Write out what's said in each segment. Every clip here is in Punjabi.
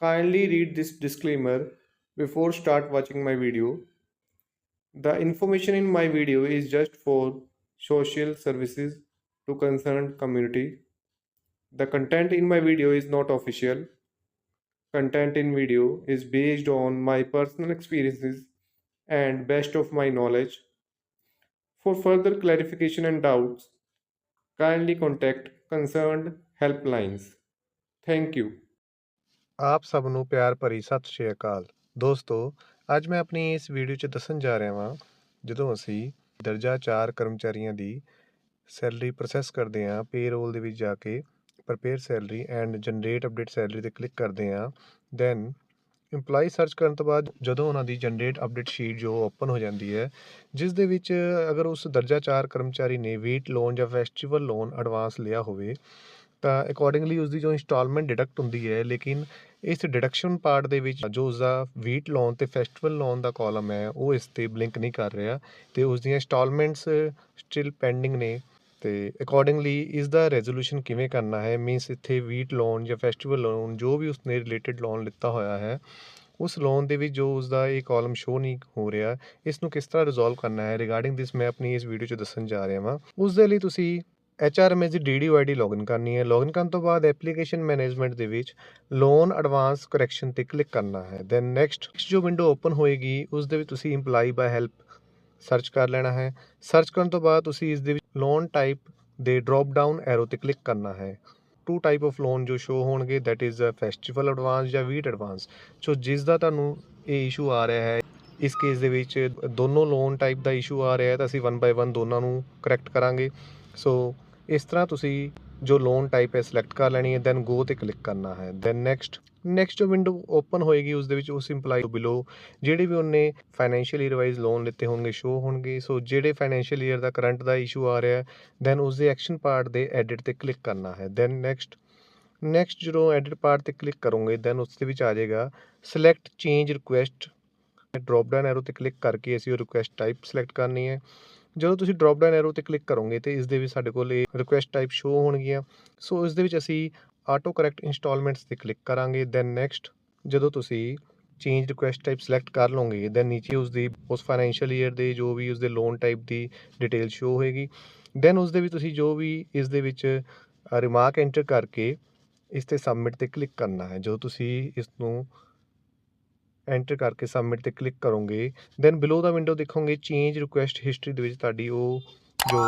Kindly read this disclaimer before start watching my video. The information in my video is just for social services to concerned community. The content in my video is not official. Content in video is based on my personal experiences and best of my knowledge. For further clarification and doubts, kindly contact concerned helplines. Thank you. ਆਪ ਸਭ ਨੂੰ ਪਿਆਰ ਭਰੀ ਸਤਿ ਸ਼੍ਰੀ ਅਕਾਲ। ਦੋਸਤੋ, ਅੱਜ ਮੈਂ ਆਪਣੀ ਇਸ ਵੀਡੀਓ 'ਚ ਦੱਸਣ ਜਾ ਰਿਹਾ ਹਾਂ ਜਦੋਂ ਅਸੀਂ ਦਰਜਾ 4 ਕਰਮਚਾਰੀਆਂ ਦੀ ਸੈਲਰੀ ਪ੍ਰੋਸੈਸ ਕਰਦੇ ਹਾਂ, ਪੇਰੋਲ ਦੇ ਵਿੱਚ ਜਾ ਕੇ prepare salary and generate update salary ਤੇ ਕਲਿੱਕ ਕਰਦੇ ਹਾਂ ਦੈਨ EMPLOYEE ਸਰਚ ਕਰਨ ਤੋਂ ਬਾਅਦ ਜਦੋਂ ਉਹਨਾਂ ਦੀ ਜਨਰੇਟ ਅਪਡੇਟ ਸ਼ੀਟ ਜੋ ਓਪਨ ਹੋ ਜਾਂਦੀ ਹੈ, ਜਿਸ ਦੇ ਵਿੱਚ ਅਗਰ ਉਸ ਦਰਜਾ 4 ਕਰਮਚਾਰੀ ਨੇ ਵੀਟ ਲੋਨ ਜਾਂ ਫੈਸਟੀਵਲ ਲੋਨ ਐਡਵਾਂਸ ਲਿਆ ਹੋਵੇ ਤਾਂ ਅਕੋਰਡਿੰਗਲੀ ਉਸ ਦੀ ਜੋ ਇੰਸਟਾਲਮੈਂਟ ਡਿਡਕਟ ਹੁੰਦੀ ਹੈ, ਲੇਕਿਨ ਇਸ ਡਿਡਕਸ਼ਨ ਪਾਰਟ ਦੇ ਵਿੱਚ ਜੋ ਉਸ ਦਾ ਵੀਟ ਲੋਨ ਤੇ ਫੈਸਟੀਵਲ ਲੋਨ ਦਾ ਕਾਲਮ ਹੈ, ਉਹ ਇਸ ਤੇ ਬਲਿੰਕ ਨਹੀਂ ਕਰ ਰਿਹਾ ਤੇ ਉਸ ਦੀਆਂ ਇੰਸਟਾਲਮੈਂਟਸ ਸਟਿਲ ਪੈਂਡਿੰਗ ਨੇ ਤੇ ਅਕੋਰਡਿੰਗਲੀ ਇਸ ਦਾ ਰੈਜ਼ੋਲੂਸ਼ਨ ਕਿਵੇਂ ਕਰਨਾ ਹੈ ਮੀਨਸ ਇੱਥੇ ਵੀਟ ਲੋਨ ਜਾਂ ਫੈਸਟੀਵਲ ਲੋਨ ਜੋ ਵੀ ਉਸਨੇ ਰਿਲੇਟਡ ਲੋਨ ਲਿੱਤਾ ਹੋਇਆ ਹੈ, ਉਸ ਲੋਨ ਦੇ ਵਿੱਚ ਜੋ ਉਸ ਦਾ ਇਹ ਕਾਲਮ ਸ਼ੋ ਨਹੀਂ ਹੋ ਰਿਹਾ ਇਸ ਨੂੰ ਕਿਸ ਤਰ੍ਹਾਂ ਰਿਜ਼ੋਲਵ ਕਰਨਾ ਹੈ ਰਿਗਾਰਡਿੰਗ ਦਿਸ ਮੈਂ ਆਪਣੀ ਇਸ ਵੀਡੀਓ 'ਚ ਦੱਸਣ ਜਾ ਰਿਹਾ ਹਾਂ ਉਸ ਦੇ ਲਈ ਤੁਸੀਂ HRMS ਦੀ DDOID ਲੌਗਇਨ ਕਰਨੀ ਹੈ। ਲੌਗਇਨ ਕਰਨ ਤੋਂ ਬਾਅਦ ਐਪਲੀਕੇਸ਼ਨ ਮੈਨੇਜਮੈਂਟ ਦੇ ਵਿੱਚ ਲੋਨ ਐਡਵਾਂਸ ਕਰੈਕਸ਼ਨ ਤੇ ਕਲਿੱਕ ਕਰਨਾ ਹੈ। ਦੈਨ ਨੈਕਸਟ ਜੋ ਵਿੰਡੋ ਓਪਨ ਹੋਏਗੀ ਉਸ ਦੇ ਵਿੱਚ ਤੁਸੀਂ EMPLOYEE ਬਾਈ ਹੈਲਪ ਸਰਚ ਕਰ ਲੈਣਾ ਹੈ। ਸਰਚ ਕਰਨ ਤੋਂ ਬਾਅਦ ਤੁਸੀਂ ਇਸ ਦੇ ਵਿੱਚ ਲੋਨ ਟਾਈਪ ਦੇ ਡ੍ਰੌਪ ਡਾਊਨ ਐਰੋ ਤੇ ਕਲਿੱਕ ਕਰਨਾ ਹੈ। ਟੂ ਟਾਈਪ ਆਫ ਲੋਨ ਜੋ ਸ਼ੋ ਹੋਣਗੇ ਦੈਟ ਇਜ਼ ਫੈਸਟੀਵਲ ਐਡਵਾਂਸ ਜਾਂ ਵੀਟ ਐਡਵਾਂਸ ਸੋ ਜਿਸ ਦਾ ਤੁਹਾਨੂੰ ਇਹ ਇਸ਼ੂ ਆ ਰਿਹਾ ਹੈ, ਇਸ ਕੇਸ ਦੇ ਵਿੱਚ ਦੋਨੋਂ ਲੋਨ ਟਾਈਪ ਦਾ ਇਸ਼ੂ ਆ ਰਿਹਾ ਹੈ, ਤਾਂ ਅਸੀਂ ਵਨ ਬਾਈ ਵਨ ਦੋਨਾਂ ਨੂੰ ਕਰੈਕਟ ਕਰਾਂਗੇ। ਸੋ ਇਸ ਤਰ੍ਹਾਂ ਤੁਸੀਂ ਜੋ ਲੋਨ ਟਾਈਪ ਹੈ ਸਿਲੈਕਟ ਕਰ ਲੈਣੀ ਹੈ ਦੈਨ ਗੋ ਤੇ ਕਲਿੱਕ ਕਰਨਾ ਹੈ। ਦੈਨ ਨੈਕਸਟ ਨੈਕਸਟ ਜੋ ਵਿੰਡੋ ਓਪਨ ਹੋਏਗੀ, ਉਸ ਦੇ ਵਿੱਚ ਉਸ ਇੰਪਲਾਈ ਤੋਂ ਬਿਲੋ ਜਿਹੜੇ ਵੀ ਉਹਨੇ ਫਾਈਨੈਂਸ਼ੀਅਲ ਈਅਰ ਲੋਨ ਲਿੱਤੇ ਹੋਣਗੇ ਸ਼ੋ ਹੋਣਗੇ। ਸੋ ਜਿਹੜੇ ਫਾਈਨੈਂਸ਼ੀਅਲ ਈਅਰ ਦਾ ਕਰੰਟ ਦਾ ਇਸ਼ੂ ਆ ਰਿਹਾ ਦੈਨ ਉਸ ਦੇ ਐਕਸ਼ਨ ਪਾਰਟ ਦੇ ਐਡਿਟ ਤੇ ਕਲਿੱਕ ਕਰਨਾ ਹੈ। ਦੈਨ ਨੈਕਸਟ ਨੈਕਸਟ ਜਦੋਂ ਐਡਿਟ ਪਾਰਟ ਤੇ ਕਲਿੱਕ ਕਰੋਗੇ ਦੈਨ ਉਸ ਦੇ ਵਿੱਚ ਆ ਜਾਏਗਾ select change request drop down arrow ਤੇ ਕਲਿੱਕ ਕਰਕੇ ਅਸੀਂ ਉਹ ਰਿਕੁਐਸਟ ਟਾਈਪ ਸਿਲੈਕਟ ਕਰਨੀ ਹੈ। ਜਦੋਂ ਤੁਸੀਂ ਡ੍ਰੌਪ ਡਾਊਨ ਐਰੋ ਤੇ ਕਲਿੱਕ ਕਰੋਗੇ ਤੇ ਇਸ ਦੇ ਵਿੱਚ ਸਾਡੇ ਕੋਲ ਇਹ ਰਿਕੁਐਸਟ ਟਾਈਪ ਸ਼ੋ ਹੋਣਗੀਆਂ। ਸੋ ਇਸ ਦੇ ਵਿੱਚ ਅਸੀਂ ਆਟੋ ਕਰੈਕਟ ਇੰਸਟਾਲਮੈਂਟਸ ਤੇ ਕਲਿੱਕ ਕਰਾਂਗੇ ਦੈਨ ਨੈਕਸਟ ਜਦੋਂ ਤੁਸੀਂ ਚੇਂਜ ਰਿਕੁਐਸਟ ਟਾਈਪ ਸਿਲੈਕਟ ਕਰ ਲਓਗੇ ਦੈਨ ਨੀਚੇ ਉਸ ਦੀ ਉਸ ਫਾਈਨੈਂਸ਼ੀਅਲ ਈਅਰ ਦੇ ਜੋ ਵੀ ਉਸ ਦੇ ਲੋਨ ਟਾਈਪ ਦੀ ਡਿਟੇਲ ਸ਼ੋ ਹੋਏਗੀ। ਦੈਨ ਉਸ ਦੇ ਵਿੱਚ ਤੁਸੀਂ ਜੋ ਵੀ ਇਸ ਦੇ ਵਿੱਚ ਰਿਮਾਰਕ ਐਂਟਰ ਕਰਕੇ ਇਸ ਤੇ ਸਬਮਿਟ ਤੇ ਕਲਿੱਕ ਕਰਨਾ ਹੈ। ਜਦੋਂ ਤੁਸੀਂ ਇਸ ਨੂੰ ਐਂਟਰ ਕਰਕੇ ਸਬਮਿਟ ਤੇ ਕਲਿੱਕ ਕਰੋਗੇ ਦੈਨ ਬਿਲੋ ਦਾ ਵਿੰਡੋ ਦੇਖੋਗੇ ਚੇਂਜ ਰਿਕੁਐਸਟ ਹਿਸਟਰੀ ਦੇ ਵਿੱਚ ਤੁਹਾਡੀ ਉਹ ਜੋ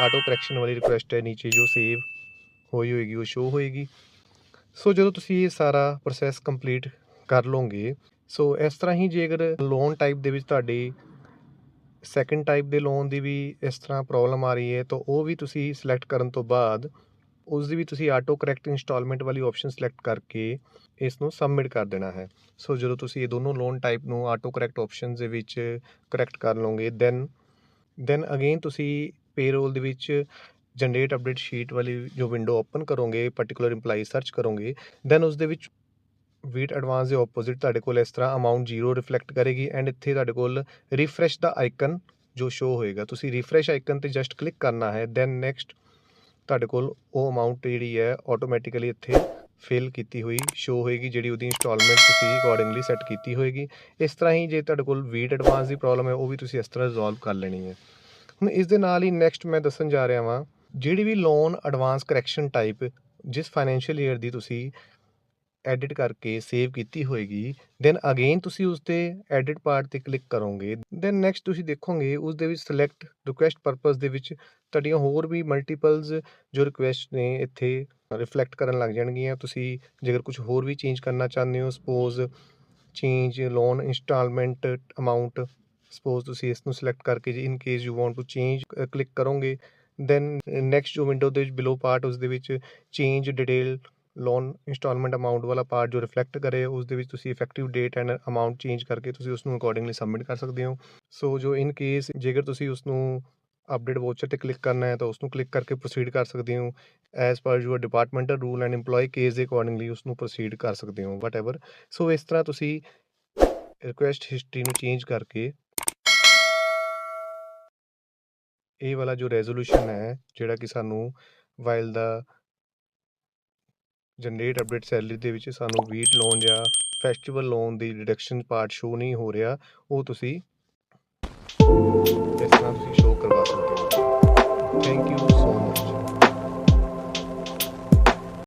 ਆਟੋ ਕਰੈਕਸ਼ਨ ਵਾਲੀ ਰਿਕੁਐਸਟ ਹੈ, ਨੀਚੇ ਜੋ ਸੇਵ ਹੋਈ ਹੋਏਗੀ, ਉਹ ਸ਼ੋ ਹੋਏਗੀ। ਸੋ ਜਦੋਂ ਤੁਸੀਂ ਇਹ ਸਾਰਾ ਪ੍ਰੋਸੈਸ ਕੰਪਲੀਟ ਕਰ ਲਓਗੇ ਸੋ ਇਸ ਤਰ੍ਹਾਂ ਹੀ ਜੇਕਰ ਲੋਨ ਟਾਈਪ ਦੇ ਵਿੱਚ ਤੁਹਾਡੀ ਸੈਕੰਡ ਟਾਈਪ ਦੇ ਲੋਨ ਦੀ ਵੀ ਇਸ ਤਰ੍ਹਾਂ ਪ੍ਰੋਬਲਮ ਆ ਰਹੀ ਹੈ, ਤਾਂ ਉਹ ਵੀ ਤੁਸੀਂ ਸਿਲੈਕਟ ਕਰਨ ਤੋਂ ਬਾਅਦ ਉਸ ਦੀ ਵੀ ਤੁਸੀਂ ਆਟੋ ਕਰੈਕਟ ਇੰਸਟਾਲਮੈਂਟ ਵਾਲੀ ਆਪਸ਼ਨ ਸਿਲੈਕਟ ਕਰਕੇ ਇਸ ਨੂੰ ਸਬਮਿਟ ਕਰ ਦੇਣਾ ਹੈ। ਸੋ ਜਦੋਂ ਤੁਸੀਂ ਇਹ ਦੋਨੋਂ ਲੋਨ ਟਾਈਪ ਨੂੰ ਆਟੋ ਕਰੈਕਟ ਆਪਸ਼ਨਸ ਦੇ ਵਿੱਚ ਕਰੈਕਟ ਕਰ ਲਓਗੇ ਦੈਨ ਦੈਨ ਅਗੇਨ ਤੁਸੀਂ ਪੇਰੋਲ ਦੇ ਵਿੱਚ ਜਨਰੇਟ ਅਪਡੇਟ ਸ਼ੀਟ ਵਾਲੀ ਜੋ ਵਿੰਡੋ ਓਪਨ ਕਰੋਗੇ ਪਾਰਟਿਕੂਲਰ EMPLOYEE ਸਰਚ ਕਰੋਗੇ ਦੈਨ ਉਸ ਦੇ ਵਿੱਚ ਵੀਟ ਐਡਵਾਂਸ ਦੇ ਆਪੋਜ਼ਿਟ ਤੁਹਾਡੇ ਕੋਲ ਇਸ ਤਰ੍ਹਾਂ ਅਮਾਉਂਟ ਜ਼ੀਰੋ ਰਿਫਲੈਕਟ ਕਰੇਗੀ ਐਂਡ ਇੱਥੇ ਤੁਹਾਡੇ ਕੋਲ ਰਿਫਰੈਸ਼ ਦਾ ਆਈਕਨ ਜੋ ਸ਼ੋ ਹੋਏਗਾ। ਤੁਸੀਂ ਰਿਫਰੈਸ਼ ਆਈਕਨ ਤੇ ਜਸਟ ਕਲਿੱਕ ਕਰਨਾ ਹੈ ਦੈਨ ਨੈਕਸਟ ਤੁਹਾਡੇ ਕੋਲ ਉਹ ਅਮਾਊਂਟ ਜਿਹੜੀ ਹੈ ਆਟੋਮੈਟਿਕਲੀ ਇੱਥੇ ਫਿਲ ਕੀਤੀ ਹੋਈ ਸ਼ੋ ਹੋਏਗੀ, ਜਿਹੜੀ ਉਹਦੀ ਇੰਸਟਾਲਮੈਂਟ ਤੁਸੀਂ ਅਕੋਰਡਿੰਗਲੀ ਸੈੱਟ ਕੀਤੀ ਹੋਏਗੀ। ਇਸ ਤਰ੍ਹਾਂ ਹੀ ਜੇ ਤੁਹਾਡੇ ਕੋਲ ਵੀਟ ਐਡਵਾਂਸ ਦੀ ਪ੍ਰੋਬਲਮ ਹੈ, ਉਹ ਵੀ ਤੁਸੀਂ ਇਸ ਤਰ੍ਹਾਂ ਰਿਜ਼ੋਲਵ ਕਰ ਲੈਣੀ ਹੈ। ਹੁਣ ਇਸ ਦੇ ਨਾਲ ਹੀ ਨੈਕਸਟ ਮੈਂ ਦੱਸਣ ਜਾ ਰਿਹਾ ਵਾਂ, ਜਿਹੜੀ ਵੀ ਲੋਨ ਐਡਵਾਂਸ ਕਰੈਕਸ਼ਨ ਟਾਈਪ ਜਿਸ ਫਾਈਨੈਂਸ਼ੀਅਲ ਈਅਰ ਦੀ ਤੁਸੀਂ ਐਡਿਟ ਕਰਕੇ ਸੇਵ ਕੀਤੀ ਹੋਏਗੀ ਦੈਨ ਅਗੇਨ ਤੁਸੀਂ ਉਸ ਤੇ ਐਡਿਟ ਪਾਰਟ ਤੇ ਕਲਿੱਕ ਕਰੋਗੇ ਦੈਨ ਨੈਕਸਟ ਤੁਸੀਂ ਦੇਖੋਗੇ ਉਸ ਦੇ ਵਿੱਚ ਸਿਲੈਕਟ ਰਿਕੁਐਸਟ ਪਰਪਸ ਦੇ ਵਿੱਚ ਤੁਹਾਡੀਆਂ ਹੋਰ ਵੀ ਮਲਟੀਪਲਸ ਜੋ ਰਿਕੁਐਸਟ ਨੇ ਇੱਥੇ ਰਿਫਲੈਕਟ ਕਰਨ ਲੱਗ ਜਾਣਗੀਆਂ। ਤੁਸੀਂ ਜੇਕਰ ਕੁਝ ਹੋਰ ਵੀ ਚੇਂਜ ਕਰਨਾ ਚਾਹੁੰਦੇ ਹੋ suppose change loan installment amount suppose ਤੁਸੀਂ ਇਸ ਨੂੰ ਸਿਲੈਕਟ ਕਰਕੇ ਜੇ in case you want to change click ਕਰੋਗੇ ਦੈਨ ਨੈਕਸਟ ਜੋ ਵਿੰਡੋ ਦੇ ਵਿੱਚ ਬਿਲੋ ਪਾਰਟ ਉਸ ਦੇ ਵਿੱਚ change detail loan installment amount ਵਾਲਾ ਪਾਰਟ ਜੋ ਰਿਫਲੈਕਟ ਕਰੇ ਉਸ ਦੇ ਵਿੱਚ ਤੁਸੀਂ effective date and amount change ਕਰਕੇ ਤੁਸੀਂ ਉਸ ਨੂੰ ਅਕੋਰਡਿੰਗਲੀ ਸਬਮਿਟ ਕਰ ਸਕਦੇ ਹੋ। ਸੋ ਜੋ ਇਨ ਕੇਸ ਜੇਕਰ ਤੁਸੀਂ ਉਸ ਨੂੰ ਅਪਡੇਟ ਵਾਊਚਰ ਤੇ ਕਲਿੱਕ ਕਰਨਾ ਹੈ ਤਾਂ ਉਸ ਨੂੰ ਕਲਿੱਕ ਕਰਕੇ ਪ੍ਰੋਸੀਡ ਕਰ ਸਕਦੇ ਹੋ। As per your departmental rule and EMPLOYEE case ਦੇ ਅਕੋਰਡਿੰਗਲੀ ਉਸ ਨੂੰ ਪ੍ਰੋਸੀਡ ਕਰ ਸਕਦੇ ਹੋ ਵਟਐਵਰ ਸੋ ਇਸ ਤਰ੍ਹਾਂ ਤੁਸੀਂ ਰਿਕੁਐਸਟ ਹਿਸਟਰੀ ਨੂੰ ਚੇਂਜ ਕਰਕੇ ਇਹ ਵਾਲਾ ਜੋ ਰੈਜ਼ੋਲੂਸ਼ਨ ਹੈ, ਜਿਹੜਾ ਕਿ ਸਾਨੂੰ ਵਾਈਲ ਦਾ ਜਨਰੇਟ ਅਪਡੇਟ ਸੈਲਰੀ ਦੇ ਵਿੱਚ ਸਾਨੂੰ ਵੀਟ ਲੋਨ ਜਾਂ ਫੈਸਟੀਵਲ ਲੋਨ ਦੀ ਡਿਡਕਸ਼ਨ ਪਾਰਟ ਸ਼ੋ ਨਹੀਂ ਹੋ ਰਿਹਾ, ਉਹ ਤੁਸੀਂ ਇਸ ਤਰ੍ਹਾਂ ਤੁਸੀਂ ਸ਼ੋ ਕਰਵਾ ਸਕਦੇ ਹੋ। Thank you so much